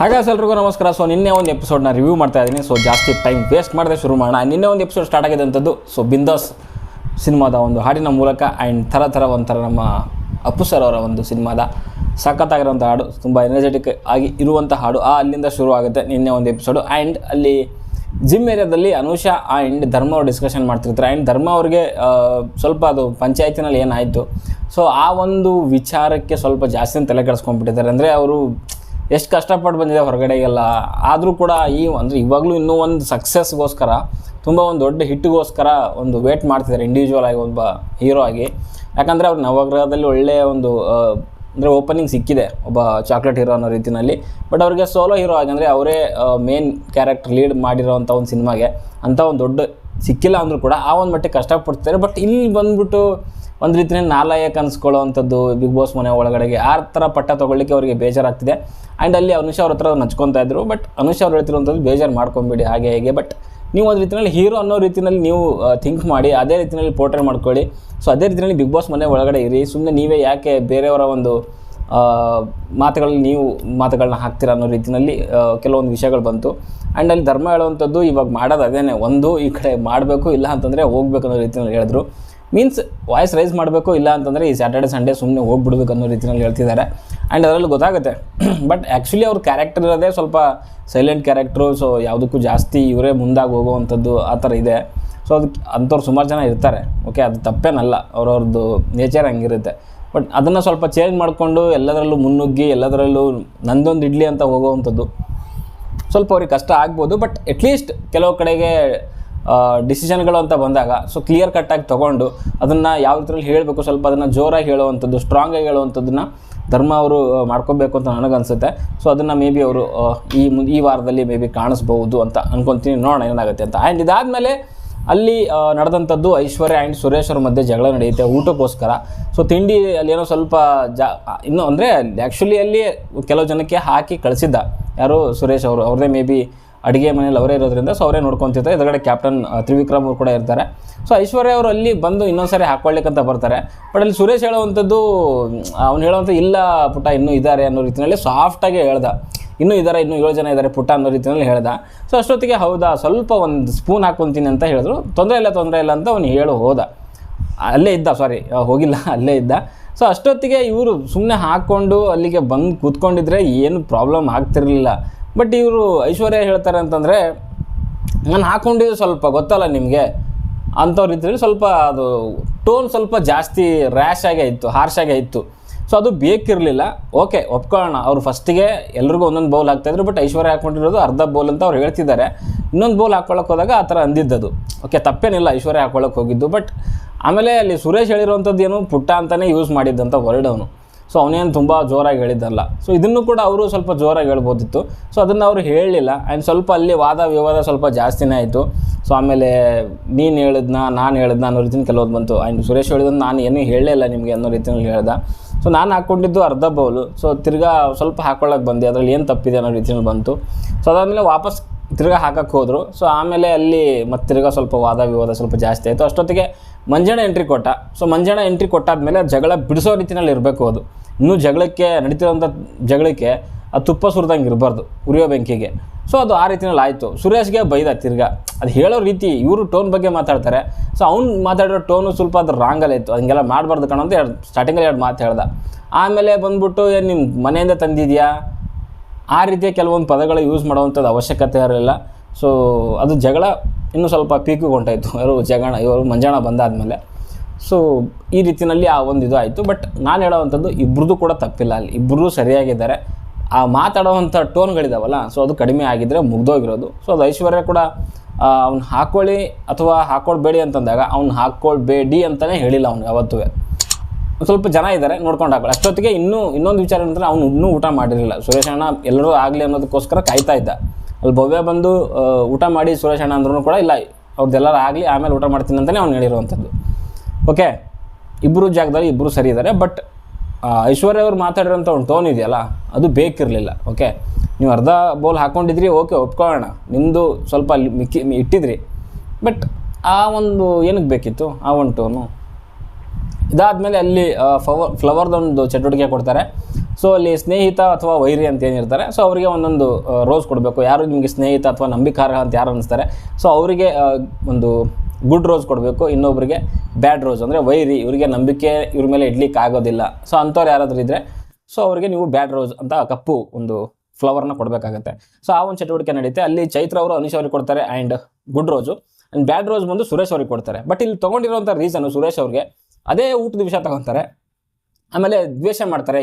ಹಾಗಾದ್ರೆ ಎಲ್ರಿಗೂ ನಮಸ್ಕಾರ. ಸೊ ನಿನ್ನೆ ಒಂದು ಎಪಿಸೋಡ್ನ ರಿವ್ಯೂ ಮಾಡ್ತಾ ಇದ್ದೀನಿ. ಸೊ ಜಾಸ್ತಿ ಟೈಮ್ ವೇಸ್ಟ್ ಮಾಡದೆ ಶುರು ಮಾಡೋಣ. ನಿನ್ನೆ ಒಂದು ಎಪಿಸೋಡ್ ಸ್ಟಾರ್ಟ್ ಆಗಿದೆ ಅಂಥದ್ದು ಸೊ ಬಿಂದಾಸ್ ಸಿನಿಮಾದ ಒಂದು ಹಾಡಿನ ಮೂಲಕ ಆ್ಯಂಡ್ ಥರ ಥರ ಒಂಥರ ನಮ್ಮ ಅಪ್ಪು ಸರ್ ಅವರ ಒಂದು ಸಿನಿಮಾದ ಸಖತ್ತಾಗಿರೋಂಥ ಹಾಡು, ತುಂಬ ಎನರ್ಜೆಟಿಕ್ ಆಗಿ ಇರುವಂಥ ಹಾಡು ಆ ಅಲ್ಲಿಂದ ಶುರು ಆಗುತ್ತೆ ನಿನ್ನೆ ಒಂದು ಎಪಿಸೋಡು ಆ್ಯಂಡ್ ಅಲ್ಲಿ ಜಿಮ್ ಏರಿಯಾದಲ್ಲಿ ಅನುಷಾ ಆ್ಯಂಡ್ ಧರ್ಮ ಅವರು ಡಿಸ್ಕಷನ್ ಮಾಡ್ತಿರ್ತಾರೆ. ಆ್ಯಂಡ್ ಧರ್ಮ ಅವ್ರಿಗೆ ಸ್ವಲ್ಪ ಅದು ಪಂಚಾಯತಿನಲ್ಲಿ ಏನಾಯಿತು ಸೊ ಆ ಒಂದು ವಿಚಾರಕ್ಕೆ ಸ್ವಲ್ಪ ಜಾಸ್ತಿ ತಲೆ ಕೆಡಿಸ್ಕೊಂಡ್ಬಿಟ್ಟಿದ್ದಾರೆ. ಅಂದರೆ ಅವರು ಎಷ್ಟು ಕಷ್ಟಪಟ್ಟು ಬಂದಿದೆ ಹೊರಗಡೆಗೆಲ್ಲ. ಆದರೂ ಕೂಡ ಈ ಅಂದರೆ ಇವಾಗಲೂ ಇನ್ನೂ ಒಂದು ಸಕ್ಸಸ್ಗೋಸ್ಕರ ತುಂಬ ಒಂದು ದೊಡ್ಡ ಹಿಟ್ಟಿಗೋಸ್ಕರ ಒಂದು ವೇಟ್ ಮಾಡ್ತಿದ್ದಾರೆ ಇಂಡಿವಿಜುವಲ್ ಆಗಿ ಒಬ್ಬ ಹೀರೋ ಆಗಿ. ಯಾಕಂದರೆ ಅವ್ರು ನವಗ್ರಹದಲ್ಲಿ ಒಳ್ಳೆಯ ಒಂದು ಅಂದರೆ ಓಪನಿಂಗ್ ಸಿಕ್ಕಿದೆ ಒಬ್ಬ ಚಾಕ್ಲೇಟ್ ಹೀರೋ ಅನ್ನೋ ರೀತಿಯಲ್ಲಿ ಬಟ್ ಅವ್ರಿಗೆ ಸೋಲೋ ಹೀರೋ ಆಗಿ ಅಂದರೆ ಅವರೇ ಮೇನ್ ಕ್ಯಾರೆಕ್ಟರ್ ಲೀಡ್ ಮಾಡಿರೋವಂಥ ಒಂದು ಸಿನಿಮಾಗೆ ಅಂಥ ಒಂದು ದೊಡ್ಡ ಸಿಕ್ಕಿಲ್ಲ ಅಂದರೂ ಕೂಡ ಆ ಒಂದು ಮಟ್ಟಿಗೆ ಕಷ್ಟಪಡ್ತಾರೆ ಬಟ್ ಇಲ್ಲಿ ಬಂದ್ಬಿಟ್ಟು ಒಂದು ರೀತಿಯಲ್ಲಿ ನಾಲಾಯಕ್ ಅನ್ಸ್ಕೊಳ್ಳೋವಂಥದ್ದು ಬಿಗ್ ಬಾಸ್ ಮನೆ ಒಳಗಡೆಗೆ ಆ ಥರ ಪಟ್ಟ ತೊಗೊಳ್ಳಿಕ್ಕೆ ಅವರಿಗೆ ಬೇಜಾರಾಗ್ತಿದೆ. ಆ್ಯಂಡ್ ಅಲ್ಲಿ ಅನುಷಾ ಅವ್ರ ಹತ್ರ ನಚ್ಕೊತಾ ಇದ್ರು ಬಟ್ ಅನುಷಾ ಅವ್ರು ಹೇಳ್ತಿರುವಂಥದ್ದು ಬೇಜಾರು ಮಾಡ್ಕೊಂಬಿಡಿ, ಹಾಗೆ, ಹೇಗೆ ಬಟ್ ನೀವು ಒಂದು ರೀತಿಯಲ್ಲಿ ಹೀರೋ ಅನ್ನೋ ರೀತಿಯಲ್ಲಿ ನೀವು ಥಿಂಕ್ ಮಾಡಿ, ಅದೇ ರೀತಿಯಲ್ಲಿ ಪೋರ್ಟ್ರೇಟ್ ಮಾಡ್ಕೊಳ್ಳಿ. ಸೊ ಅದೇ ರೀತಿಯಲ್ಲಿ ಬಿಗ್ ಬಾಸ್ ಮನೆ ಒಳಗಡೆ ಇರಿ ಸುಮ್ಮನೆ ನೀವೇ ಯಾಕೆ ಬೇರೆಯವರ ಒಂದು ಮಾತುಗಳಲ್ಲಿ ನೀವು ಮಾತುಗಳನ್ನ ಹಾಕ್ತೀರಾ ಅನ್ನೋ ರೀತಿಯಲ್ಲಿ ಕೆಲವೊಂದು ವಿಷಯಗಳು ಬಂತು. ಆ್ಯಂಡ್ ಅಲ್ಲಿ ಧರ್ಮ ಹೇಳುವಂಥದ್ದು ಇವಾಗ ಮಾಡೋದು ಅದೇನೆ, ಒಂದು ಈ ಕಡೆ ಮಾಡಬೇಕು, ಇಲ್ಲ ಅಂತಂದರೆ ಹೋಗ್ಬೇಕು ಅನ್ನೋ ರೀತಿಯಲ್ಲಿ ಹೇಳಿದ್ರು. ಮೀನ್ಸ್ ವಾಯ್ಸ್ ರೈಸ್ ಮಾಡಬೇಕು, ಇಲ್ಲ ಅಂತಂದರೆ ಈ ಸ್ಯಾಟರ್ಡೆ ಸಂಡೇ ಸುಮ್ಮನೆ ಹೋಗ್ಬಿಡ್ಬೇಕು ಅನ್ನೋ ರೀತಿಯಲ್ಲಿ ಹೇಳ್ತಿದ್ದಾರೆ. ಆ್ಯಂಡ್ ಅದರಲ್ಲಿ ಗೊತ್ತಾಗುತ್ತೆ. ಬಟ್ ಆ್ಯಕ್ಚುಲಿ ಅವ್ರ ಕ್ಯಾರೆಕ್ಟರ್ ಇರೋದೇ ಸ್ವಲ್ಪ ಸೈಲೆಂಟ್ ಕ್ಯಾರೆಕ್ಟ್ರು ಸೊ ಯಾವುದಕ್ಕೂ ಜಾಸ್ತಿ ಇವರೇ ಮುಂದಾಗಿ ಹೋಗುವಂಥದ್ದು ಆ ಥರ ಇದೆ. ಸೊ ಅದಕ್ಕೆ ಅಂಥವ್ರು ಸುಮಾರು ಜನ ಇರ್ತಾರೆ. ಓಕೆ ಅದು ತಪ್ಪೇನಲ್ಲ. ಅವ್ರವ್ರದ್ದು ನೇಚರ್ ಹಂಗಿರುತ್ತೆ. ಬಟ್ ಅದನ್ನು ಸ್ವಲ್ಪ ಚೇಂಜ್ ಮಾಡಿಕೊಂಡು ಎಲ್ಲದರಲ್ಲೂ ಮುನ್ನುಗ್ಗಿ, ಎಲ್ಲದರಲ್ಲೂ ನಂದೊಂದು ಇಡ್ಲಿ ಅಂತ ಹೋಗುವಂಥದ್ದು. ಸ್ವಲ್ಪ ಅವ್ರಿಗೆ ಕಷ್ಟ ಆಗ್ಬೋದು ಬಟ್ ಅಟ್ಲೀಸ್ಟ್ ಕೆಲವು ಕಡೆಗೆ ಡಿಸಿಷನ್ಗಳು ಅಂತ ಬಂದಾಗ ಸೊ ಕ್ಲಿಯರ್ ಕಟ್ಟಾಗಿ ತೊಗೊಂಡು ಅದನ್ನು ಯಾವ ರೀತಿಯಲ್ಲಿ ಹೇಳಬೇಕು, ಸ್ವಲ್ಪ ಅದನ್ನು ಜೋರಾಗಿ ಹೇಳುವಂಥದ್ದು ಸ್ಟ್ರಾಂಗಾಗಿ ಹೇಳುವಂಥದ್ದನ್ನು ಧರ್ಮ ಅವರು ಮಾಡ್ಕೋಬೇಕು ಅಂತ ನನಗನ್ಸುತ್ತೆ. ಸೊ ಅದನ್ನು ಮೇ ಬಿ ಅವರು ಈ ಈ ವಾರದಲ್ಲಿ ಮೇ ಬಿ ಕಾಣಿಸ್ಬೋದು ಅಂತ ಅನ್ಕೊತೀನಿ. ನೋಡೋಣ ಏನಾಗುತ್ತೆ ಅಂತ. ಆ್ಯಂಡ್ ಇದಾದಮೇಲೆ ಅಲ್ಲಿ ನಡೆದಂಥದ್ದು ಐಶ್ವರ್ಯ ಆ್ಯಂಡ್ ಸುರೇಶ್ ಅವ್ರ ಮಧ್ಯೆ ಜಗಳ ನಡೆಯುತ್ತೆ ಊಟಕ್ಕೋಸ್ಕರ. ಸೊ ತಿಂಡಿ ಅಲ್ಲಿ ಏನೋ ಸ್ವಲ್ಪ ಜಾ ಇನ್ನೂ ಅಂದರೆ ಆ್ಯಕ್ಚುಲಿ ಅಲ್ಲಿ ಕೆಲವು ಜನಕ್ಕೆ ಹಾಕಿ ಕಳಿಸಿದ್ದ. ಯಾರು ಸುರೇಶ್ ಅವರು, ಅವ್ರದ್ದೇ ಮೇ ಬಿ ಅಡುಗೆ ಮನೇಲಿ ಅವರೇ ಇರೋದ್ರಿಂದ ಸೊ ಅವರೇ ನೋಡ್ಕೊತಿರ್ತಾರೆ. ಎದುರುಗಡೆ ಕ್ಯಾಪ್ಟನ್ ತ್ರಿವಿಕ್ರಮ್ ಅವರು ಕೂಡ ಇರ್ತಾರೆ. ಸೊ ಐಶ್ವರ್ಯ ಅವರು ಅಲ್ಲಿ ಬಂದು ಇನ್ನೊಂದ್ಸರಿ ಹಾಕ್ಕೊಳ್ಳಿಕ್ಕಂತ ಬರ್ತಾರೆ. ಬಟ್ ಅಲ್ಲಿ ಸುರೇಶ್ ಹೇಳುವಂಥದ್ದು ಅವ್ನು ಹೇಳುವಂಥ ಇಲ್ಲ ಪುಟ್ಟ, ಇನ್ನೂ ಇದ್ದಾರೆ ಅನ್ನೋ ರೀತಿಯಲ್ಲಿ ಸಾಫ್ಟಾಗಿ ಹೇಳ್ದ. ಇನ್ನೂ ಇದ್ದಾರೆ ಇನ್ನೂ ಏಳು ಜನ ಇದ್ದಾರೆ ಪುಟ್ಟ ಅನ್ನೋ ರೀತಿಯಲ್ಲಿ ಹೇಳ್ದ. ಸೊ ಅಷ್ಟೊತ್ತಿಗೆ ಹೌದಾ, ಸ್ವಲ್ಪ ಒಂದು ಸ್ಪೂನ್ ಹಾಕೊತೀನಿ ಅಂತ ಹೇಳಿದ್ರು. ತೊಂದರೆ ಇಲ್ಲ ತೊಂದರೆ ಇಲ್ಲ ಅಂತ ಅವ್ನು ಹೇಳು ಹೋದ. ಅಲ್ಲೇ ಇದ್ದ ಸಾರಿ ಹೋಗಿಲ್ಲ, ಅಲ್ಲೇ ಇದ್ದ. ಸೊ ಅಷ್ಟೊತ್ತಿಗೆ ಇವರು ಸುಮ್ಮನೆ ಹಾಕ್ಕೊಂಡು ಅಲ್ಲಿಗೆ ಬಂದು ಕೂತ್ಕೊಂಡಿದ್ರೆ ಏನು ಪ್ರಾಬ್ಲಮ್ ಆಗ್ತಿರಲಿಲ್ಲ. ಬಟ್ ಇವರು ಐಶ್ವರ್ಯ ಹೇಳ್ತಾರೆ ಅಂತಂದರೆ, ನಾನು ಹಾಕ್ಕೊಂಡಿದ್ದು ಸ್ವಲ್ಪ ಗೊತ್ತಲ್ಲ ನಿಮಗೆ. ಅಂಥವ್ರು ಇದ್ರಲ್ಲಿ ಸ್ವಲ್ಪ ಅದು ಟೋನ್ ಸ್ವಲ್ಪ ಜಾಸ್ತಿ ರ್ಯಾಶ್ ಆಗೇ ಇತ್ತು ಹಾರ್ಶ್ ಆಗೇ ಇತ್ತು. ಸೊ ಅದು ಬೇಕಿರಲಿಲ್ಲ. ಓಕೆ ಒಪ್ಕೊಳ್ಳೋಣ. ಅವರು ಫಸ್ಟಿಗೆ ಎಲ್ರಿಗೂ ಒಂದೊಂದು ಬೌಲ್ ಹಾಕ್ತಾಯಿದ್ರು ಬಟ್ ಐಶ್ವರ್ಯ ಹಾಕ್ಕೊಂಡಿರೋದು ಅರ್ಧ ಬೌಲ್ ಅಂತ ಅವ್ರು ಹೇಳ್ತಿದ್ದಾರೆ. ಇನ್ನೊಂದು ಬೌಲ್ ಹಾಕ್ಕೊಳ್ಳೋಕೆ ಹೋದಾಗ ಆ ಥರ ಅಂದಿದ್ದದು. ಓಕೆ ತಪ್ಪೇನಿಲ್ಲ, ಐಶ್ವರ್ಯ ಹಾಕ್ಕೊಳ್ಳೋಕೆ ಹೋಗಿದ್ದು ಬಟ್ ಆಮೇಲೆ ಅಲ್ಲಿ ಸುರೇಶ್ ಹೇಳಿರೋವಂಥದ್ದು ಏನು, ಪುಟ್ಟ ಅಂತಲೇ ಯೂಸ್ ಮಾಡಿದ್ದಂಥ ವರ್ಡ್ ಅವನು. ಸೊ ಅವನೇನು ತುಂಬ ಜೋರಾಗಿ ಹೇಳಿದ್ದಲ್ಲ. ಸೊ ಇದನ್ನು ಕೂಡ ಅವರು ಸ್ವಲ್ಪ ಜೋರಾಗಿ ಹೇಳ್ಬೋದಿತ್ತು. ಸೊ ಅದನ್ನು ಅವರು ಹೇಳಲಿಲ್ಲ ಆ್ಯಂಡ್ ಸ್ವಲ್ಪ ಅಲ್ಲಿ ವಾದ ವಿವಾದ ಸ್ವಲ್ಪ ಜಾಸ್ತಿನೇ ಆಯಿತು. ಸೊ ಆಮೇಲೆ ನೀನು ಹೇಳಿದ್ನ, ನಾನು ಹೇಳಿದ್ನ ಅನ್ನೋ ರೀತಿಯಲ್ಲಿ ಕೆಲವೊಂದು ಬಂತು. ಆ್ಯಂಡ್ ಸುರೇಶ್ ಹೇಳಿದ್ನ ನಾನು ಏನೂ ಹೇಳಲಿಲ್ಲ ನಿಮಗೆ ಅನ್ನೋ ರೀತಿಯಲ್ಲಿ ಹೇಳ್ದೆ. ಸೊ ನಾನು ಹಾಕ್ಕೊಂಡಿದ್ದು ಅರ್ಧ ಬೌಲು. ಸೊ ತಿರ್ಗಾ ಸ್ವಲ್ಪ ಹಾಕ್ಕೊಳ್ಳೋಕೆ ಬಂದೆ. ಅದರಲ್ಲಿ ಏನು ತಪ್ಪಿದೆ ಅನ್ನೋ ರೀತಿಯಲ್ಲಿ ಬಂತು. ಸೊ ಅದಾದಮೇಲೆ ವಾಪಸ್ ತಿರ್ಗಾ ಹಾಕಕ್ಕೆ ಹೋದರು. ಸೊ ಆಮೇಲೆ ಅಲ್ಲಿ ಮತ್ತೆ ತಿರ್ಗಾ ಸ್ವಲ್ಪ ವಾದ ವಿವಾದ ಸ್ವಲ್ಪ ಜಾಸ್ತಿ ಆಯಿತು. ಅಷ್ಟೊತ್ತಿಗೆ ಮಂಜಣ್ಣ ಎಂಟ್ರಿ ಕೊಟ್ಟ. ಸೊ ಮಂಜಣ್ಣ ಎಂಟ್ರಿ ಕೊಟ್ಟಾದ್ಮೇಲೆ ಜಗಳ ಬಿಡಿಸೋ ರೀತಿಯಲ್ಲಿ ಇರಬೇಕು ಅದು. ಇನ್ನೂ ಜಗಳಕ್ಕೆ ನಡೀತಿರೋಂಥ ಜಗಳಕ್ಕೆ ಅದು ತುಪ್ಪ ಸುರಿದಂಗೆ ಇರಬಾರ್ದು ಉರಿಯೋ ಬೆಂಕಿಗೆ. ಸೊ ಅದು ಆ ರೀತಿಯಲ್ಲಿ ಆಯಿತು. ಸುರೇಶ್ಗೆ ಬೈದ ತಿರ್ಗಾ. ಅದು ಹೇಳೋ ರೀತಿ ಇವರು ಟೋನ್ ಬಗ್ಗೆ ಮಾತಾಡ್ತಾರೆ. ಸೊ ಅವ್ನು ಮಾತಾಡಿರೋ ಟೋನು ಸ್ವಲ್ಪ ಅದು ರಾಂಗಲ್ಲಿ ಇತ್ತು. ಹಂಗೆಲ್ಲ ಮಾಡಬಾರ್ದು ಕಣ ಅಂತ ಎರಡು ಸ್ಟಾರ್ಟಿಂಗಲ್ಲಿ ಎರಡು ಮಾತು ಹೇಳ್ದ. ಆಮೇಲೆ ಬಂದ್ಬಿಟ್ಟು, ಏನು ನಿಮ್ಮ ಮನೆಯಿಂದ ತಂದಿದೆಯಾ? ಆ ರೀತಿಯ ಕೆಲವೊಂದು ಪದಗಳು ಯೂಸ್ ಮಾಡುವಂಥದ್ದು ಅವಶ್ಯಕತೆ ಇರಲಿಲ್ಲ. ಸೊ ಅದು ಜಗಳ ಇನ್ನೂ ಸ್ವಲ್ಪ ಪೀಕಿಗೆ ಹೊಂಟಾಯಿತು ಯಾರು ಜಗಣ, ಇವರು ಮಂಜಾಣ ಬಂದಾದಮೇಲೆ. ಸೊ ಈ ರೀತಿಯಲ್ಲಿ ಆ ಒಂದು ಇದು ಆಯಿತು. ಬಟ್ ನಾನು ಹೇಳೋವಂಥದ್ದು ಇಬ್ಬರದ್ದು ಕೂಡ ತಪ್ಪಿಲ್ಲ. ಅಲ್ಲಿ ಇಬ್ಬರೂ ಸರಿಯಾಗಿದ್ದಾರೆ. ಆ ಮಾತಾಡೋವಂಥ ಟೋನ್ಗಳಿದಾವಲ್ಲ ಸೊ ಅದು ಕಡಿಮೆ ಆಗಿದ್ದರೆ ಮುಗ್ದೋಗಿರೋದು. ಸೊ ಅದು ಐಶ್ವರ್ಯ ಕೂಡ ಅವ್ನು ಹಾಕ್ಕೊಳ್ಳಿ ಅಥವಾ ಹಾಕ್ಕೊಳ್ಬೇಡಿ ಅಂತಂದಾಗ ಅವ್ನು ಹಾಕ್ಕೊಳ್ಬೇಡಿ ಅಂತಲೇ ಹೇಳಿಲ್ಲ ಅವ್ನು ಯಾವತ್ತೂ ಸ್ವಲ್ಪ ಜನ ಇದ್ದಾರೆ, ನೋಡ್ಕೊಂಡು ಹಾಕೊಳ್ಳಿ ಅಷ್ಟೊತ್ತಿಗೆ ಇನ್ನೂ, ಇನ್ನೊಂದು ವಿಚಾರ ಏನಂದರೆ ಅವ್ನು ಇನ್ನೂ ಊಟ ಮಾಡಿರಲಿಲ್ಲ. ಸುರೇಶ್ ಅಣ್ಣ ಎಲ್ಲರೂ ಆಗಲಿ ಅನ್ನೋದಕ್ಕೋಸ್ಕರ ಕಾಯ್ತಾ ಇದ್ದ. ಅಲ್ಲಿ ಭವ್ಯ ಬಂದು ಊಟ ಮಾಡಿ ಸುರೇಶ್ ಅಣ್ಣ ಅಂದ್ರೂ ಕೂಡ ಇಲ್ಲ ಅವ್ರದ್ದೆಲ್ಲರೂ ಆಗಲಿ ಆಮೇಲೆ ಊಟ ಮಾಡ್ತೀನಿ ಅಂತಲೇ ಅವ್ನು ಹೇಳಿರುವಂಥದ್ದು. ಓಕೆ ಇಬ್ಬರು ಜಾಗದಲ್ಲಿ ಇಬ್ಬರು ಸರಿ ಇದ್ದಾರೆ, ಬಟ್ ಐಶ್ವರ್ಯ ಅವ್ರು ಮಾತಾಡಿರೋಂಥ ಒಂದು ಟೋನ್ ಇದೆಯಲ್ಲ, ಅದು ಬೇಕಿರಲಿಲ್ಲ, ಓಕೆ? ನೀವು ಅರ್ಧ ಬೌಲ್ ಹಾಕ್ಕೊಂಡಿದ್ರಿ ಓಕೆ, ಒಪ್ಕೊಳ್ಳೋಣ. ನಿಮ್ಮದು ಸ್ವಲ್ಪ ಮಿಕ್ಕಿ ಇಟ್ಟಿದ್ರಿ. ಬಟ್, ಆ ಒಂದು ಏನಕ್ಕೆ ಬೇಕಿತ್ತು, ಆ ಒಂದು ಟೋನು ಇದಾದಮೇಲೆ ಅಲ್ಲಿ ಫ್ಲವರ್ ಫ್ಲವರ್ದೊಂದು ಚಟುವಟಿಕೆ ಕೊಡ್ತಾರೆ. ಸೊ ಅಲ್ಲಿ ಸ್ನೇಹಿತ ಅಥವಾ ವೈರಿ ಅಂತ ಏನಿರ್ತಾರೆ ಸೊ ಅವರಿಗೆ ಒಂದೊಂದು ರೋಸ್ ಕೊಡಬೇಕು. ಯಾರು ನಿಮಗೆ ಸ್ನೇಹಿತ ಅಥವಾ ನಂಬಿಕಾರ ಅಂತ ಯಾರು ಅನ್ನಿಸ್ತಾರೆ ಸೊ ಅವರಿಗೆ ಒಂದು ಗುಡ್ ರೋಸ್ ಕೊಡಬೇಕು ಇನ್ನೊಬ್ಬರಿಗೆ ಬ್ಯಾಡ್ ರೋಸ್ ಅಂದರೆ ವೈರಿ, ಇವರಿಗೆ ನಂಬಿಕೆ ಇವ್ರ ಮೇಲೆ ಇಡ್ಲಿಕ್ಕೆ ಆಗೋದಿಲ್ಲ. ಸೊ ಅಂಥವ್ರು ಯಾರಾದರೂ ಇದ್ದರೆ ಸೊ ಅವರಿಗೆ ನೀವು ಬ್ಯಾಡ್ ರೋಸ್ ಅಂತ ಕಪ್ಪು ಒಂದು ಫ್ಲವರ್ನ ಕೊಡಬೇಕಾಗತ್ತೆ. ಸೊ ಆ ಒಂದು ಚಟುವಟಿಕೆ ನಡೆಯುತ್ತೆ ಅಲ್ಲಿ ಚೈತ್ರ ಅವರು ಅನೀಶ್ ಅವ್ರಿಗೆ ಕೊಡ್ತಾರೆ and good rose. And bad rose ಬಂದು ಸುರೇಶ್ ಅವ್ರಿಗೆ ಕೊಡ್ತಾರೆ. ಬಟ್ ಇಲ್ಲಿ ತೊಗೊಂಡಿರೋಂಥ ರೀಸನ್ನು ಸುರೇಶ್ ಅವ್ರಿಗೆ, ಅದೇ ಊಟದ ವಿಷಯ ತಗೊತಾರೆ. ಆಮೇಲೆ ದ್ವೇಷ ಮಾಡ್ತಾರೆ.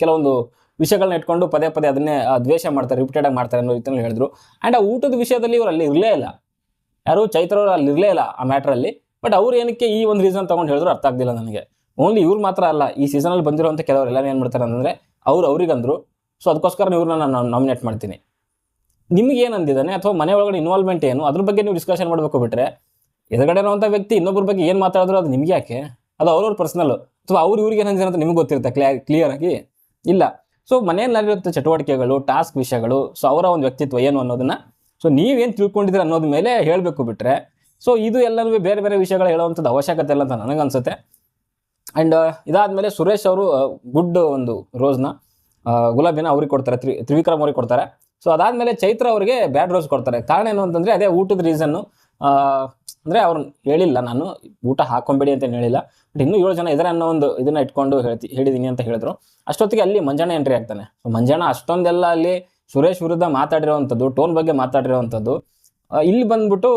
ಕೆಲವೊಂದು ವಿಷಯಗಳನ್ನ ಇಟ್ಕೊಂಡು ಪದೇ ಪದೇ ಅದನ್ನೇ ದ್ವೇಷ ಮಾಡ್ತಾರೆ ರಿಪೀಟೆಡ್ ಆಗಿ ಮಾಡ್ತಾರೆ ಅನ್ನೋ ರೀತಿಯಲ್ಲಿ ಹೇಳಿದ್ರು. ಆ್ಯಂಡ್ ಆ ಊಟದ ವಿಷಯದಲ್ಲಿ ಇವರು ಅಲ್ಲಿ ಇರಲೇ ಇಲ್ಲ. ಯಾರು ಚೈತ್ರ ಅವರು ಅಲ್ಲಿ ಇರಲೇ ಇಲ್ಲ ಆ ಮ್ಯಾಟ್ರಲ್ಲಿ ಬಟ್ ಅವ್ರು ಏನಕ್ಕೆ ಈ ಒಂದು ರೀಸನ್ ತಗೊಂಡು ಹೇಳಿದ್ರು ಅರ್ಥ ಆಗ್ತಿಲ್ಲ ನನಗೆ. ಓನ್ಲಿ ಇವ್ರು ಮಾತ್ರ ಅಲ್ಲ, ಈ ಸೀಸನಲ್ಲಿ ಬಂದಿರುವಂಥ ಕೆಲವರೆಲ್ಲ ಏನು ಮಾಡ್ತಾರೆ ಅಂತಂದರೆ ಅವ್ರು ಅವ್ರಿಗಂದ್ರು ಸೊ ಅದಕ್ಕೋಸ್ಕರ ಇವ್ರನ್ನ ನಾನು ನಾಮಿನೇಟ್ ಮಾಡ್ತೀನಿ. ನಿಮ್ಗೆ ಏನು ಅಂದಿದ್ದಾನೆ? ಅಥವಾ ಮನೆ ಒಳಗಡೆ ಇನ್ವಾಲ್ವ್ಮೆಂಟ್ ಏನು? ಅದ್ರ ಬಗ್ಗೆ ನೀವು ಡಿಸ್ಕಷನ್ ಮಾಡಬೇಕು ಬಿಟ್ರೆ, ಎದುರುಗಡೆ ಇರುವಂಥ ವ್ಯಕ್ತಿ ಇನ್ನೊಬ್ಬರ ಬಗ್ಗೆ ಏನು ಮಾತಾಡಿದ್ರು ಅದು ನಿಮ್ಗೆ ಯಾಕೆ? ಅದು ಅವ್ರವ್ರ ಪರ್ಸನಲ್ ಅಥವಾ ಅವ್ರು ಇವ್ರಿಗೆ ಏನು ಅಂತ ನಿಮ್ಗೆ ಗೊತ್ತಿರುತ್ತೆ ಕ್ಲಿಯರ್ ಕ್ಲಿಯರ್ ಆಗಿ? ಇಲ್ಲ. ಸೊ ಮನೆಯಲ್ಲಿರುವಂಥ ಚಟುವಟಿಕೆಗಳು ಟಾಸ್ಕ್ ವಿಷಯಗಳು ಸೊ ಅವರ ಒಂದು ವ್ಯಕ್ತಿತ್ವ ಏನು ಅನ್ನೋದನ್ನ ಸೊ ನೀವೇನು ತಿಳ್ಕೊಂಡಿದ್ರೆ ಅನ್ನೋದ ಮೇಲೆ ಹೇಳಬೇಕು ಬಿಟ್ಟರೆ ಸೊ ಇದು ಎಲ್ಲನೂ ಬೇರೆ ಬೇರೆ ವಿಷಯಗಳು ಹೇಳುವಂಥದ್ದು ಅವಶ್ಯಕತೆ ಇಲ್ಲ ಅಂತ ನನಗನ್ಸುತ್ತೆ. ಆ್ಯಂಡ್ ಇದಾದಮೇಲೆ ಸುರೇಶ್ ಅವರು ಗುಡ್ ಒಂದು ರೋಸ್ನ ಗುಲಾಬಿನ ಅವ್ರಿಗೆ ಕೊಡ್ತಾರೆ, ತ್ರಿ, ತ್ರಿವಿಕ್ರಮ್ ಅವ್ರಿಗೆ ಕೊಡ್ತಾರೆ. ಸೊ ಅದಾದಮೇಲೆ ಚೈತ್ರ ಅವರಿಗೆ ಬ್ಯಾಡ್ ರೋಸ್ ಕೊಡ್ತಾರೆ. ಕಾರಣ ಏನು ಅಂತಂದರೆ, ಅದೇ ಊಟದ ರೀಸನ್ನು ಅಂದರೆ ಅವ್ರು ಹೇಳಿಲ್ಲ ನಾನು, ಊಟ ಹಾಕೊಂಬೇಡಿ ಅಂತ ಹೇಳಿಲ್ಲ. ಬಟ್ ಇನ್ನೂ ಏಳು ಜನ ಇದ್ದಾರೆ ಅನ್ನೋ ಒಂದು ಇದನ್ನ ಇಟ್ಕೊಂಡು ಹೇಳ್ತಿ ಹೇಳಿದ್ದೀನಿ ಅಂತ ಹೇಳಿದ್ರು. ಅಷ್ಟೊತ್ತಿಗೆ ಅಲ್ಲಿ ಮಂಜಾಣ ಎಂಟ್ರಿ ಆಗ್ತಾನೆ. ಸೊ ಮಂಜಾಣ ಅಷ್ಟೊಂದೆಲ್ಲ ಅಲ್ಲಿ ಸುರೇಶ್ ವಿರುದ್ಧ ಮಾತಾಡಿರೋವಂಥದ್ದು, ಟೋನ್ ಬಗ್ಗೆ ಮಾತಾಡಿರೋವಂಥದ್ದು ಇಲ್ಲಿ ಬಂದ್ಬಿಟ್ಟು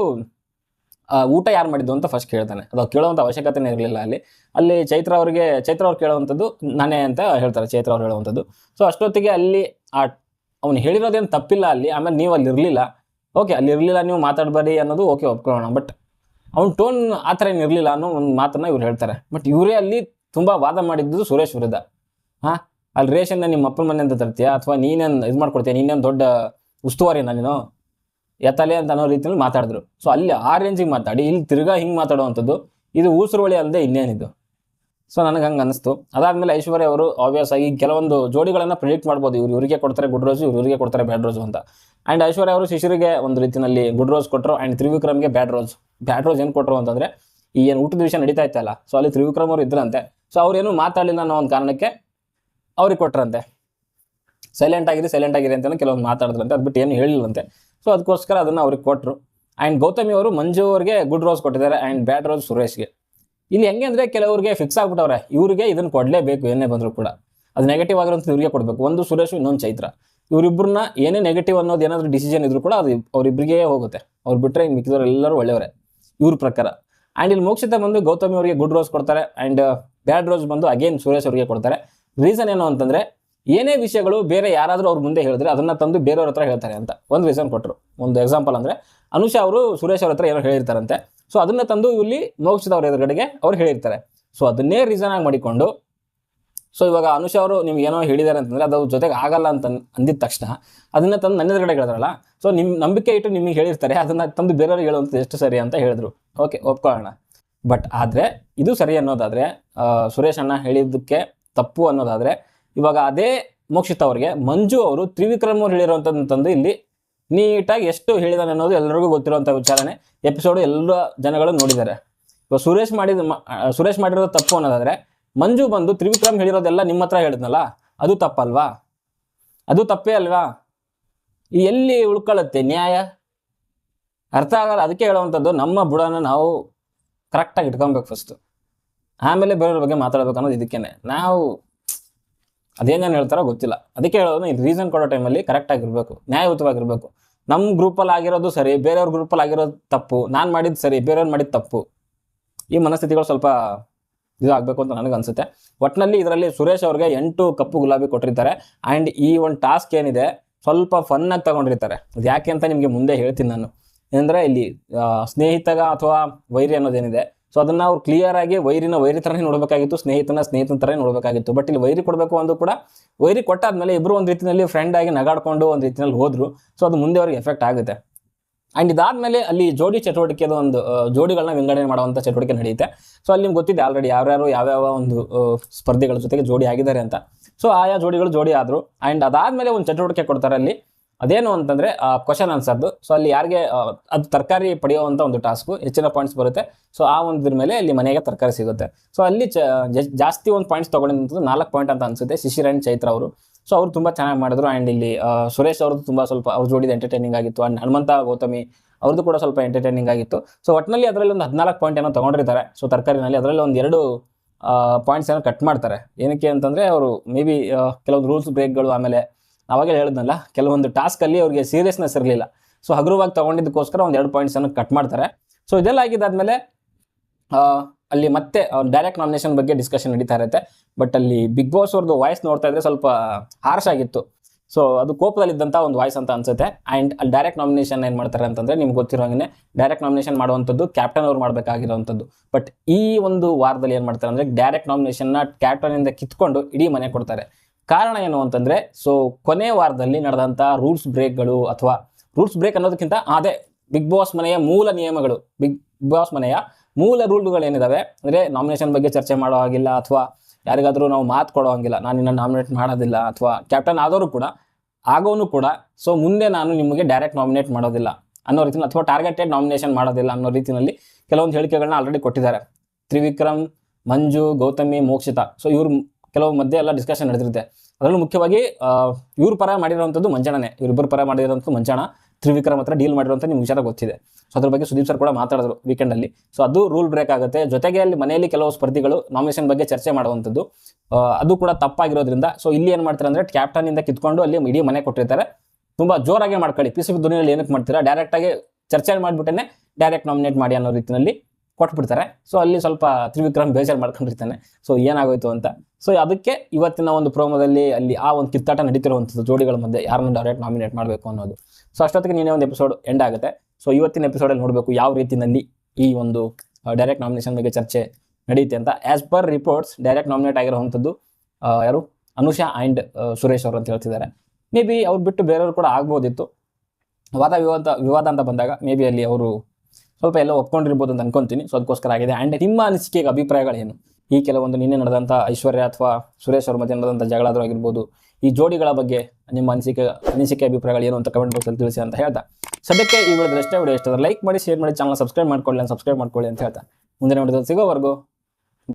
ಊಟ ಯಾರು ಮಾಡಿದ್ದು ಅಂತ ಫಸ್ಟ್ ಕೇಳ್ತಾನೆ. ಅದು ಕೇಳುವಂಥ ಅವಶ್ಯಕತೆನೇ ಇರಲಿಲ್ಲ ಅಲ್ಲಿ. ಅಲ್ಲಿ ಚೈತ್ರ ಅವರಿಗೆ, ಚೈತ್ರ ಅವ್ರು ಕೇಳುವಂಥದ್ದು ನಾನೇ ಅಂತ ಹೇಳ್ತಾರೆ, ಚೈತ್ರ ಅವ್ರು ಹೇಳುವಂಥದ್ದು. ಸೊ ಅಷ್ಟೊತ್ತಿಗೆ ಅಲ್ಲಿ ಆ, ಅವ್ನು ಹೇಳಿರೋದೇನು ತಪ್ಪಿಲ್ಲ ಅಲ್ಲಿ, ಆಮೇಲೆ ನೀವು ಅಲ್ಲಿ ಇರಲಿಲ್ಲ. ಓಕೆ ಅಲ್ಲಿ ಇರಲಿಲ್ಲ, ನೀವು ಮಾತಾಡಬೇಡಿ ಅನ್ನೋದು ಓಕೆ ಒಪ್ಕೊಳ್ಳೋಣ. ಬಟ್ ಅವ್ನು ಟೋನ್ ಆ ಥರ ಏನು ಇರಲಿಲ್ಲ ಅನ್ನೋ ಒಂದು ಮಾತನ್ನು ಇವ್ರು ಹೇಳ್ತಾರೆ. ಬಟ್ ಇವರೇ ಅಲ್ಲಿ ತುಂಬ ವಾದ ಮಾಡಿದ್ದು ಸುರೇಶ್ ವಿರುದ್ಧ. ಹಾಂ? ಅಲ್ಲಿ ರೇಷನ್ನ ನಿಮ್ಮ ಅಪ್ಪನ ಮನೆ ಅಂತ ತರ್ತೀಯಾ? ಅಥವಾ ನೀನೇನು ಇದು ಮಾಡ್ಕೊಡ್ತೀಯ? ನೀನೇನು ದೊಡ್ಡ ಉಸ್ತುವಾರಿ ನೀನು? ಎತ್ತಲೆ ಅಂತ ಅನ್ನೋ ರೀತಿಯಲ್ಲಿ ಮಾತಾಡಿದ್ರು. ಸೊ ಅಲ್ಲಿ ಆ ರೇಂಜಿಗೆ ಮಾತಾಡಿ, ಇಲ್ಲಿ ತಿರ್ಗಾ ಹಿಂಗೆ ಮಾತಾಡುವಂಥದ್ದು, ಇದು ಊಸುರುವಳಿ ಅಲ್ಲದೆ ಇನ್ನೇನಿದು. ಸೊ ನನಗೆ ಹಂಗೆ ಅನಿಸ್ತು. ಅದಾದಮೇಲೆ ಐಶ್ವರ್ಯ ಅವರು ಆಬ್ವಿಯಸ್ ಆಗಿ ಕೆಲವೊಂದು ಜೋಡಿಗಳನ್ನು ಪ್ರಿಡಿಕ್ಟ್ ಮಾಡ್ಬೋದು. ಇವ್ರು ಇವರಿಗೆ ಕೊಡ್ತಾರೆ ಗುಡ್ ರೋಸ್ ಇವ್ರು ಇವರಿಗೆ ಕೊಡ್ತಾರೆ ಬ್ಯಾಡ್ ರೋಸ್ ಅಂತ. ಆ್ಯಂಡ್ ಐಶ್ವರ್ಯ ಅವರು ಶಿಶಿರಿಗೆ ಒಂದು ರೀತಿಯಲ್ಲಿ ಗುಡ್ ರೋಸ್ ಕೊಟ್ಟರು ಆ್ಯಂಡ್ ತ್ರಿವಿಕ್ರಮ್ಗೆ ಬ್ಯಾಡ್ ರೋಸ್ ಬ್ಯಾಡ್ ರೋಸ್ ಏನು ಕೊಟ್ಟರು ಅಂತಂದರೆ, ಈ ಏನು ಊಟದ ವಿಷಯ ನಡೀತಾ ಇತ್ತಲ್ಲ ಸೊ ಅಲ್ಲಿ ತ್ರಿವಿಕ್ರಮ್ ಅವರು ಇದ್ರಂತೆ. ಸೊ ಅವ್ರೇನು ಮಾತಾಡಲಿಲ್ಲ ಅನ್ನೋ ಒಂದು ಕಾರಣಕ್ಕೆ ಅವ್ರಿಗೆ ಕೊಟ್ರಂತೆ. ಸೈಲೆಂಟ್ ಆಗಿದೆ ಸೈಲೆಂಟ್ ಆಗಿರಿ ಅಂತ ಕೆಲವೊಂದು ಮಾತಾಡಿದ್ರಂತೆ. ಅದು ಬಿಟ್ಟು ಏನು ಹೇಳಿಲ್ಲಂತೆ ಸೊ ಅದಕ್ಕೋಸ್ಕರ ಅದನ್ನು ಅವ್ರಿಗೆ ಕೊಟ್ಟರು ಆ್ಯಂಡ್ ಗೌತಮಿ ಅವರು ಮಂಜು ಅವ್ರಿಗೆ ಗುಡ್ ರೋಸ್ ಕೊಟ್ಟಿದ್ದಾರೆ ಆ್ಯಂಡ್ ಬ್ಯಾಡ್ ರೋಸ್ ಸುರೇಶ್ಗೆ. ಇಲ್ಲಿ ಹೆಂಗೆ ಅಂದರೆ ಕೆಲವ್ರಿಗೆ ಫಿಕ್ಸ್ ಆಗ್ಬಿಟ್ಟವ್ರೆ. ಇವ್ರಿಗೆ ಇದನ್ನು ಕೊಡಲೇಬೇಕು, ಏನೇ ಬಂದರೂ ಕೂಡ. ಅದು ನೆಗೆಟಿವ್ ಆಗಿರೋಂಥ ಇವ್ರಿಗೆ ಕೊಡಬೇಕು. ಒಂದು ಸುರೇಶ್, ಇನ್ನೊಂದು ಚೈತ್ರ. ಇವರಿಬ್ಬರನ್ನ ಏನೇ ನೆಗೆಟಿವ್ ಅನ್ನೋದು ಏನಾದರೂ ಡಿಸಿಷನ್ ಇದ್ರೂ ಕೂಡ ಅದು ಅವರಿಬ್ಬರಿಗೆ ಹೋಗುತ್ತೆ. ಅವ್ರು ಬಿಟ್ಟರೆ ಇನ್ನು ಮಿಕ್ಕಿದವ್ರು ಒಳ್ಳೆಯವರೇ. ಇವ್ರ ಪ್ರಕಾರ. ಆ್ಯಂಡ್ ಇಲ್ಲಿ ಮೋಕ್ಷಿತ ಬಂದು ಗೌತಮಿ ಅವರಿಗೆ ಗುಡ್ ರೋಸ್ ಕೊಡ್ತಾರೆ. ಆ್ಯಂಡ್ ಬ್ಯಾಡ್ ರೋಸ್ ಬಂದು ಅಗೇನ್ ಸುರೇಶ್ ಅವರಿಗೆ ಕೊಡ್ತಾರೆ. ರೀಸನ್ ಏನು ಅಂತಂದರೆ, ಏನೇ ವಿಷಯಗಳು ಬೇರೆ ಯಾರಾದರೂ ಅವ್ರ ಮುಂದೆ ಹೇಳಿದ್ರೆ ಅದನ್ನ ತಂದು ಬೇರೆಯವ್ರ ಹತ್ರ ಹೇಳ್ತಾರೆ ಅಂತ. ಒಂದು ರೀಸನ್ ಕೊಟ್ಟರು ಒಂದು ಎಕ್ಸಾಂಪಲ್ ಅಂದರೆ, ಅನುಷಾ ಅವರು ಸುರೇಶ್ ಅವ್ರ ಹತ್ರ ಏನೋ ಹೇಳಿರ್ತಾರಂತೆ. ಸೊ ಅದನ್ನ ತಂದು ಇಲ್ಲಿ ಮೋಕ್ಷದವ್ರ ಎದುರುಗಡೆಗೆ ಅವ್ರು ಹೇಳಿರ್ತಾರೆ. ಸೊ ಅದನ್ನೇ ರೀಸನ್ ಆಗಿ ಮಾಡಿಕೊಂಡು ಸೊ ಇವಾಗ ಅನುಷಾ ಅವರು ನಿಮ್ಗೆ ಏನೋ ಹೇಳಿದ್ದಾರೆ ಅಂತಂದ್ರೆ, ಅದು ಜೊತೆಗೆ ಆಗಲ್ಲ ಅಂತ ಅಂದಿದ ತಕ್ಷಣ, ಅದನ್ನ ತಂದು ನನ್ನ ಎದುರುಗಡೆ ಹೇಳಿದ್ರಲ್ಲ ಸೊ ನಿಮ್ಮ ನಂಬಿಕೆ ಇಟ್ಟು ನಿಮಗೆ ಹೇಳಿರ್ತಾರೆ, ಅದನ್ನ ತಂದು ಬೇರೆಯವ್ರಿಗೆ ಹೇಳುವಂಥದ್ದು ಎಷ್ಟು ಸರಿ ಅಂತ ಹೇಳಿದ್ರು. ಓಕೆ ಒಪ್ಕೊಳ್ಳೋಣ. ಬಟ್ ಆದರೆ, ಇದು ಸರಿ ಅನ್ನೋದಾದರೆ ಸುರೇಶ್ ಅಣ್ಣ ಹೇಳಿದ್ದಕ್ಕೆ ತಪ್ಪು ಅನ್ನೋದಾದರೆ ಇವಾಗ ಅದೇ ಮೋಕ್ಷಿತ ಅವ್ರಿಗೆ ಮಂಜು ಅವರು ತ್ರಿವಿಕ್ರಮ್ ಅವ್ರು ತಂದು ಇಲ್ಲಿ ನೀಟಾಗಿ ಎಷ್ಟು ಹೇಳಿದಾನೆ ಅನ್ನೋದು ಎಲ್ಲರಿಗೂ ಗೊತ್ತಿರುವಂಥ ವಿಚಾರನೆ ಎಪಿಸೋಡ್ ಎಲ್ಲ ಜನಗಳು ನೋಡಿದ್ದಾರೆ. ಇವಾಗ ಸುರೇಶ್ ಮಾಡಿದ ಸುರೇಶ್ ಮಾಡಿರೋದು ತಪ್ಪು ಅನ್ನೋದಾದರೆ ಮಂಜು ಬಂದು ತ್ರಿವಿಕ್ರಮ್ ಹೇಳಿರೋದೆಲ್ಲ ನಿಮ್ಮ ಹತ್ರ ಹೇಳಿದ್ನಲ್ಲ, ಅದು ತಪ್ಪಲ್ವಾ? ಅದು ತಪ್ಪೇ ಅಲ್ವಾ? ಎಲ್ಲಿ ಉಳ್ಕೊಳ್ಳುತ್ತೆ ನ್ಯಾಯ? ಅರ್ಥ ಆಗಲ್ಲ, ಅದಕ್ಕೆ ಹೇಳುವಂಥದ್ದು ನಮ್ಮ ಬುಡನ ನಾವು ಕರೆಕ್ಟಾಗಿ ಇಟ್ಕೊಬೇಕು ಫಸ್ಟು ಆಮೇಲೆ ಬೇರೆಯವ್ರ ಬಗ್ಗೆ ಮಾತಾಡ್ಬೇಕು ಅನ್ನೋದು ಇದಕ್ಕೇನೆ. ನಾವು ನಾನು ಹೇಳ್ತಾರೋ ಗೊತ್ತಿಲ್ಲ. ಅದಕ್ಕೆ ಹೇಳೋದು ಇದು ರೀಸನ್ ಕೊಡೋ ಟೈಮಲ್ಲಿ ಕರೆಕ್ಟಾಗಿರ್ಬೇಕು ನ್ಯಾಯಯುತವಾಗಿರಬೇಕು. ನಮ್ಮ ಗ್ರೂಪಲ್ಲಿ ಆಗಿರೋದು ಸರಿ, ಬೇರೆಯವ್ರ ಗ್ರೂಪಲ್ಲಿ ಆಗಿರೋದು ತಪ್ಪು, ನಾನು ಮಾಡಿದ್ದು ಸರಿ, ಬೇರೆಯವ್ರು ಮಾಡಿದ್ದು ತಪ್ಪು. ಈ ಮನಸ್ಥಿತಿಗಳು ಸ್ವಲ್ಪ ಇದು ಆಗಬೇಕು ಅಂತ ನನಗೆ ಅನಿಸುತ್ತೆ. ಒಟ್ಟಿನಲ್ಲಿ ಇದರಲ್ಲಿ ಸುರೇಶ್ ಅವ್ರಿಗೆ ಎಂಟು ಕಪ್ಪು ಗುಲಾಬಿ ಕೊಟ್ಟಿರ್ತಾರೆ. ಆ್ಯಂಡ್ ಈ ಒಂದು ಟಾಸ್ಕ್ ಏನಿದೆ, ಸ್ವಲ್ಪ ಫನ್ನಾಗಿ ತಗೊಂಡಿರ್ತಾರೆ. ಅದು ಯಾಕೆ ಅಂತ ನಿಮಗೆ ಮುಂದೆ ಹೇಳ್ತೀನಿ ನಾನು. ಏನಂದರೆ ಇಲ್ಲಿ ಸ್ನೇಹಿತಗ ಅಥವಾ ವೈರಿ ಅನ್ನೋದೇನಿದೆ ಸೊ ಅದನ್ನು ಅವ್ರು ಕ್ಲಿಯರ್ ಆಗಿ ವೈರಿನ ವೈರಿ ಥರನೇ ನೋಡಬೇಕಾಗಿತ್ತು, ಸ್ನೇಹಿತನ ಸ್ನೇಹಿತನ ಥರನೇ ನೋಡಬೇಕಾಗಿತ್ತು. ಬಟ್ ಇಲ್ಲಿ ವೈರಿ ಕೊಡಬೇಕು ಅಂದು ಕೂಡ ವೈರಿ ಕೊಟ್ಟಾದ್ಮೇಲೆ ಇಬ್ಬರು ಒಂದು ರೀತಿಯಲ್ಲಿ ಫ್ರೆಂಡ್ ಆಗಿ ನಗಾಡ್ಕೊಂಡು ಒಂದು ರೀತಿಯಲ್ಲಿ ಹೋದ್ರು. ಸೊ ಅದು ಮುಂದೆ ಅವ್ರಿಗೆ ಎಫೆಕ್ಟ್ ಆಗುತ್ತೆ. ಆ್ಯಂಡ್ ಇದಾದ್ಮೇಲೆ ಅಲ್ಲಿ ಜೋಡಿ ಚಟುವಟಿಕೆದ ಒಂದು ಜೋಡಿಗಳನ್ನ ವಿಂಗಡಣೆ ಮಾಡುವಂಥ ಚಟುವಟಿಕೆ ನಡೆಯುತ್ತೆ. ಸೊ ಅಲ್ಲಿ ನಿಮ್ಗೆ ಗೊತ್ತಿದೆ ಆಲ್ರೆಡಿ ಯಾರ್ಯಾರು ಯಾವ್ಯಾವ ಒಂದು ಸ್ಪರ್ಧಿಗಳ ಜೊತೆಗೆ ಜೋಡಿ ಆಗಿದ್ದಾರೆ ಅಂತ. ಸೊ ಆಯಾ ಜೋಡಿಗಳು ಜೋಡಿ ಆದರು. ಆ್ಯಂಡ್ ಅದಾದಮೇಲೆ ಒಂದು ಚಟುವಟಿಕೆ ಕೊಡ್ತಾರೆ ಅಲ್ಲಿ. ಅದೇನು ಅಂತಂದರೆ ಕ್ವಶನ್ ಆನ್ಸರ್ದು ಸೊ ಅಲ್ಲಿ ಯಾರಿಗೆ ಅದು ತರಕಾರಿ ಪಡೆಯುವಂಥ ಒಂದು ಟಾಸ್ಕು ಹೆಚ್ಚಿನ ಪಾಯಿಂಟ್ಸ್ ಬರುತ್ತೆ. ಸೊ ಆ ಒಂದ್ರ ಮೇಲೆ ಅಲ್ಲಿ ಮನೆಗೆ ತರಕಾರಿ ಸಿಗುತ್ತೆ. ಸೊ ಅಲ್ಲಿ ಜಾಸ್ತಿ ಒಂದು ಪಾಯಿಂಟ್ಸ್ ತೊಗೊಂಡಿದ್ದು ನಾಲ್ಕು ಪಾಯಿಂಟ್ ಅಂತ ಅನಿಸುತ್ತೆ, ಶಿಶಿರ್ ಆ್ಯಂಡ್ ಚೈತ್ರ ಅವರು. ಸೊ ಅವರು ತುಂಬ ಚೆನ್ನಾಗಿ ಮಾಡಿದ್ರು. ಆ್ಯಂಡ್ ಇಲ್ಲಿ ಸುರೇಶ್ ಅವ್ರದ್ದು ತುಂಬ ಸ್ವಲ್ಪ, ಅವ್ರ ಜೋಡಿದ ಎಂಟರ್ಟೈನಿಂಗ್ ಆಗಿತ್ತು. ಆ್ಯಂಡ್ ಹನುಮಂತ, ಗೌತಮಿ ಅವ್ರದ್ದು ಕೂಡ ಸ್ವಲ್ಪ ಎಂಟರ್ಟೈನಿಂಗ್ ಆಗಿತ್ತು. ಸೊ ಒಟ್ಟಿನಲ್ಲಿ ಅದರಲ್ಲಿ ಒಂದು ಹದಿನಾಲ್ಕು ಪಾಯಿಂಟ್ ಏನೋ ತೊಗೊಂಡಿರ್ತಾರೆ. ಸೊ ತರಕಾರಿನಲ್ಲಿ ಅದರಲ್ಲಿ ಒಂದು ಎರಡು ಪಾಯಿಂಟ್ಸ್ ಏನೋ ಕಟ್ ಮಾಡ್ತಾರೆ. ಏನಕ್ಕೆ ಅಂತಂದರೆ, ಅವರು ಮೇ ಬಿ ಕೆಲವೊಂದು ರೂಲ್ಸ್ ಬ್ರೇಕ್ಗಳು ಆಮೇಲೆ ಅವಾಗಲೇ ಹೇಳಿದ್ನಲ್ಲ, ಕೆಲವೊಂದು ಟಾಸ್ಕಲ್ಲಿ ಅವ್ರಿಗೆ ಸೀರಿಯಸ್ನೆಸ್ ಇರಲಿಲ್ಲ. ಸೊ ಹಗುರವಾಗಿ ತೊಗೊಂಡಿದ್ದಕ್ಕೋಸ್ಕರ ಒಂದು ಎರಡು ಪಾಯಿಂಟ್ಸ್ ಅನ್ನು ಕಟ್ ಮಾಡ್ತಾರೆ. ಸೊ ಇದೆಲ್ಲ ಆಗಿದ್ದಾದ್ಮೇಲೆ ಅಲ್ಲಿ ಮತ್ತೆ ಡೈರೆಕ್ಟ್ ನಾಮಿನೇಷನ್ ಬಗ್ಗೆ ಡಿಸ್ಕಷನ್ ನಡೀತಾ ಇರುತ್ತೆ. ಬಟ್ ಅಲ್ಲಿ ಬಿಗ್ ಬಾಸ್ ಅವ್ರದ್ದು ವಾಯ್ಸ್ ನೋಡ್ತಾ ಇದ್ರೆ ಸ್ವಲ್ಪ ಹಾರ್ಶ್ ಆಗಿತ್ತು. ಸೊ ಅದು ಕೋಪದಲ್ಲಿದ್ದಂಥ ಒಂದು ವಾಯ್ಸ್ ಅಂತ ಅನ್ಸುತ್ತೆ. ಆ್ಯಂಡ್ ಅಲ್ಲಿ ಡೈರೆಕ್ಟ್ ನಾಮಿನೇಷನ್ ಏನು ಮಾಡ್ತಾರೆ ಅಂತಂದರೆ ನಿಮ್ಗೆ ಗೊತ್ತಿರೋ ಹಾಗೆ ಡೈರೆಕ್ಟ್ ನಾಮಿನೇಷನ್ ಮಾಡುವಂಥದ್ದು ಕ್ಯಾಪ್ಟನ್ ಅವ್ರು ಮಾಡಬೇಕಾಗಿರೋವಂಥದ್ದು ಬಟ್ ಈ ಒಂದು ವಾರದಲ್ಲಿ ಏನು ಮಾಡ್ತಾರೆ ಅಂದರೆ ಡೈರೆಕ್ಟ್ ನಾಮಿನೇಷನ್ನ ಕ್ಯಾಪ್ಟನಿಂದ ಕಿತ್ಕೊಂಡು ಇಡೀ ಮನೆ ಕೊಡ್ತಾರೆ. ಕಾರಣ ಏನು ಅಂತಂದರೆ ಸೊ ಕೊನೆ ವಾರದಲ್ಲಿ ನಡೆದಂಥ ರೂಲ್ಸ್ ಬ್ರೇಕ್ಗಳು ಅಥವಾ ರೂಲ್ಸ್ ಬ್ರೇಕ್ ಅನ್ನೋದಕ್ಕಿಂತ ಅದೇ ಬಿಗ್ ಬಾಸ್ ಮನೆಯ ಮೂಲ ನಿಯಮಗಳು ಬಿಗ್ ಬಾಸ್ ಮನೆಯ ಮೂಲ ರೂಲ್ಗಳು ಏನಿದಾವೆ? ಅಂದರೆ ನಾಮಿನೇಷನ್ ಬಗ್ಗೆ ಚರ್ಚೆ ಮಾಡೋ ಹಾಗಿಲ್ಲ ಅಥವಾ ಯಾರಿಗಾದರೂ ನಾವು ಮಾತು ಕೊಡೋ ಹಂಗಿಲ್ಲ, ನಾನು ನಿನ್ನ ನಾಮಿನೇಟ್ ಮಾಡೋದಿಲ್ಲ ಅಥವಾ ಕ್ಯಾಪ್ಟನ್ ಆದವರು ಕೂಡ ಆಗೋನು ಕೂಡ ಸೊ ಮುಂದೆ ನಾನು ನಿಮಗೆ ಡೈರೆಕ್ಟ್ ನಾಮಿನೇಟ್ ಮಾಡೋದಿಲ್ಲ ಅನ್ನೋ ರೀತಿಯಲ್ಲಿ ಅಥವಾ ಟಾರ್ಗೆಟೆಡ್ ನಾಮಿನೇಷನ್ ಮಾಡೋದಿಲ್ಲ ಅನ್ನೋ ರೀತಿಯಲ್ಲಿ ಕೆಲವೊಂದು ಹೇಳಿಕೆಗಳನ್ನ ಆಲ್ರೆಡಿ ಕೊಟ್ಟಿದ್ದಾರೆ. ತ್ರಿವಿಕ್ರಮ್, ಮಂಜು, ಗೌತಮಿ, ಮೋಕ್ಷಿತ. ಸೊ ಇವ್ರ ಕೆಲವು ಮಧ್ಯೆ ಎಲ್ಲ ಡಿಸ್ಕಷನ್ ನಡೆದಿರುತ್ತೆ ಅದರಲ್ಲೂ ಮುಖ್ಯವಾಗಿ ಇವ್ರ ಪರ ಮಾಡಿರೋವಂಥದ್ದು ಮಂಜಾಣನೇ. ಇವರಿಬ್ಬರು ಪರ ಮಾಡಿರೋಂಥದ್ದು ಮಂಜಾಣ. ತ್ರಿವಿಕ್ರಮ್ ಹತ್ರ ಡೀಲ್ ಮಾಡಿರುವಂಥ ನಿಮ್ಗೆ ವಿಚಾರ ಗೊತ್ತಿದೆ. ಸೊ ಅದ್ರ ಬಗ್ಗೆ ಸುದೀಪ್ ಸರ್ ಕೂಡ ಮಾತಾಡಿದ್ರು ವೀಕೆಂಡಲ್ಲಿ ಸೊ ಅದು ರೂಲ್ ಬ್ರೇಕ್ ಆಗುತ್ತೆ. ಜೊತೆಗೆ ಅಲ್ಲಿ ಮನೆಯಲ್ಲಿ ಕೆಲವು ಸ್ಪರ್ಧಿಗಳು ನಾಮಿನೇಷನ್ ಬಗ್ಗೆ ಚರ್ಚೆ ಮಾಡುವಂಥದ್ದು. ಅದು ಕೂಡ ತಪ್ಪಾಗಿರೋದ್ರಿಂದ ಸೊ ಇಲ್ಲಿ ಏನು ಮಾಡ್ತಾರೆ ಅಂದರೆ ಕ್ಯಾಪ್ಟನಿಂದ ಕಿತ್ಕೊಂಡು ಅಲ್ಲಿ ಇಡೀ ಮನೆ ಕೊಟ್ಟಿರ್ತಾರೆ. ತುಂಬ ಜೋರಾಗಿ ಮಾಡ್ಕೊಳ್ಳಿ. ಪಿ ಸಿ ಬಿ ಏನಕ್ಕೆ ಮಾಡ್ತೀರಾ? ಡೈರೆಕ್ಟಾಗಿ ಚರ್ಚೆ ಮಾಡಿಬಿಟ್ಟೇ ಡೈರೆಕ್ಟ್ ನಾಮಿನೇಟ್ ಮಾಡಿ ಅನ್ನೋ ರೀತಿಯಲ್ಲಿ. ಕೊಟ್ಬಿಡ್ತಾರೆ. ಸೊ ಅಲ್ಲಿ ಸ್ವಲ್ಪ ತ್ರಿವಿಕ್ರಮ್ ಬೇಜಾರು ಮಾಡ್ಕೊಂಡಿರ್ತಾನೆ. ಸೊ ಏನಾಗೋಯ್ತು ಅಂತ. ಸೊ ಅದಕ್ಕೆ ಇವತ್ತಿನ ಒಂದು ಪ್ರೋಮೋದಲ್ಲಿ ಅಲ್ಲಿ ಆ ಒಂದು ಕಿತ್ತಾಟ ನಡೀತಿರುವಂಥದ್ದು ಜೋಡಿಗಳ ಮಧ್ಯೆ ಯಾರನ್ನು ಡೈರೆಕ್ಟ್ ನಾಮಿನೇಟ್ ಮಾಡಬೇಕು ಅನ್ನೋದು. ಸೊ ಅಷ್ಟೊತ್ತಿಗೆ ನೀನೇ ಒಂದು ಎಪಿಸೋಡ್ ಎಂಡ್ ಆಗುತ್ತೆ. ಸೊ ಇವತ್ತಿನ ಎಪಿಸೋಡಲ್ಲಿ ನೋಡಬೇಕು ಯಾವ ರೀತಿಯಲ್ಲಿ ಈ ಒಂದು ಡೈರೆಕ್ಟ್ ನಾಮಿನೇಷನ್ ಬಗ್ಗೆ ಚರ್ಚೆ ನಡೆಯುತ್ತೆ ಅಂತ. As per reports direct nominate ಆಗಿರುವಂಥದ್ದು ಯಾರು? ಅನುಷಾ ಆ್ಯಂಡ್ ಸುರೇಶ್ ಅವರು ಅಂತ ಹೇಳ್ತಿದ್ದಾರೆ. ಮೇ ಬಿ ಅವ್ರು ಬಿಟ್ಟು ಬೇರೆಯವರು ಕೂಡ ಆಗ್ಬೋದಿತ್ತು. ವಾದ ವಿವಾದ ವಿವಾದ ಅಂತ ಬಂದಾಗ ಮೇ ಬಿ ಅಲ್ಲಿ ಅವರು ಸ್ವಲ್ಪ ಎಲ್ಲ ಒಪ್ಕೊಂಡಿರ್ಬೋದು ಅಂತ ಅನ್ಕೊಂತೀನಿ. ಸೊ ಅದಕ್ಕೋಸ್ಕರ ಆಗಿದೆ. ಆ್ಯಂಡ್ ನಿಮ್ಮ ಅನಿಸಿಕೆಗೆ ಅಭಿಪ್ರಾಯಗಳೇನು? ಈ ಕೆಲವೊಂದು ನಿನ್ನೆ ನಡೆದಂಥ ಐಶ್ವರ್ಯ ಅಥವಾ ಸುರೇಶ್ ಅವ್ರ ಮಧ್ಯೆ ನಡೆದಂಥ ಜಗಳಾದರೂ ಆಗಿರ್ಬೋದು, ಈ ಜೋಡಿಗಳ ಬಗ್ಗೆ ನಿಮ್ಮ ಅನಿಸಿಕೆ ಅನಿಸಿಕೆ ಅಭಿಪ್ರಾಯಗಳು ಏನು ಅಂತ ಕಮೆಂಟ್ ಬಾಕ್ಸಲ್ಲಿ ತಿಳಿಸಿ ಅಂತ ಹೇಳ್ತಾ. ಸದ್ಯಕ್ಕೆ ಈ ವಿಡಿಯೋದಲ್ಲಿ ಅಷ್ಟೇ. ವಿಡಿಯೋ ಇಷ್ಟ ಲೈಕ್ ಮಾಡಿ ಶೇರ್ ಮಾಡಿ ಚಾನಲ್ ಸಬ್ಸ್ಕ್ರೈಬ್ ಮಾಡ್ಕೊಳ್ಳಿ ಸಬ್ಸ್ಕ್ರೈಬ್ ಮಾಡ್ಕೊಳ್ಳಿ ಅಂತ ಹೇಳ್ತಾ. ಮುಂದಿನ ವಿಡಿಯೋದಲ್ಲಿ ಸಿಗೋವರೆಗೂ